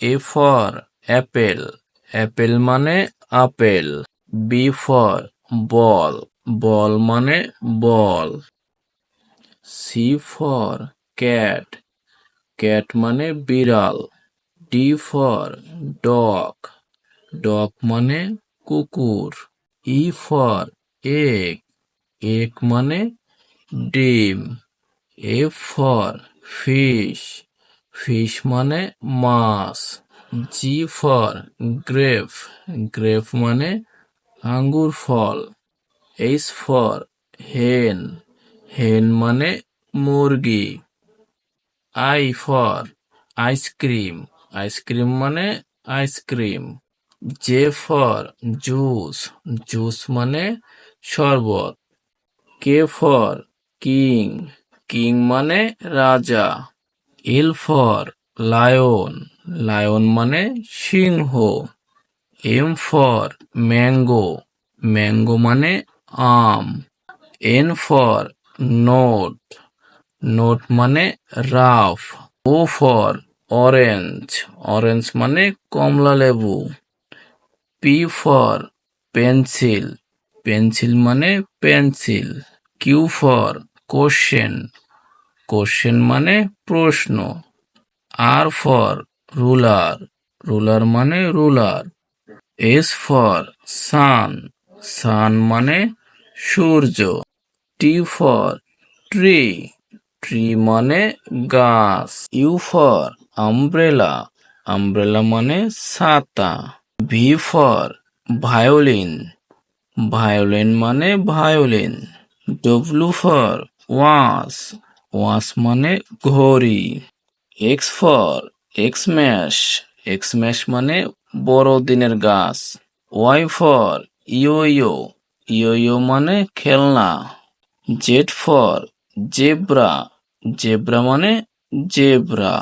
A for apple apple মানে apple B for ball ball মানে বল C for cat cat মানে বিড়াল. D for dog dog মানে কুকুর. ই ফর এগ এগ মানে ডিম. এফ ফর ফিশ ফিশ মানে মাছ জি ফর গ্রেপ গ্রেপ মানে আঙ্গুর ফল এইচ ফর হেন হেন মানে মুরগি I for ice cream ice cream মানে ice cream J for juice juice মানে শরবত কে ফর কিং কিং মানে রাজা। L for lion. লায়ন মানে সিংহ। M for mango. ম্যাঙ্গো মানে আম। N for note. নোট মানে rough. O for orange. Orange মানে কমলা লেবু। P for pencil. পেন্সিল মানে pencil. Q for question. Question মানে প্রশ্ন। আর ফর রুলার রুলার মানে ruler S for sun sun মানে সূর্য। টি ফর ট্রি ট্রি মানে গাছ। ইউ ফর আমব্রেলা আমব্রেলা মানে ছাতা। ভি ফর ভায়োলিন ভায়োলিন মানে violin W for watch watch মানে ঘড়ি X for Xmas Xmas মানে বড়দিনের গাছ ওয়াই ফর ইয়ো ইয়ো ইয়ো ইয়ো মানে খেলনা জেড ফর জেব্রা জেব্রা মানে জেব্রা।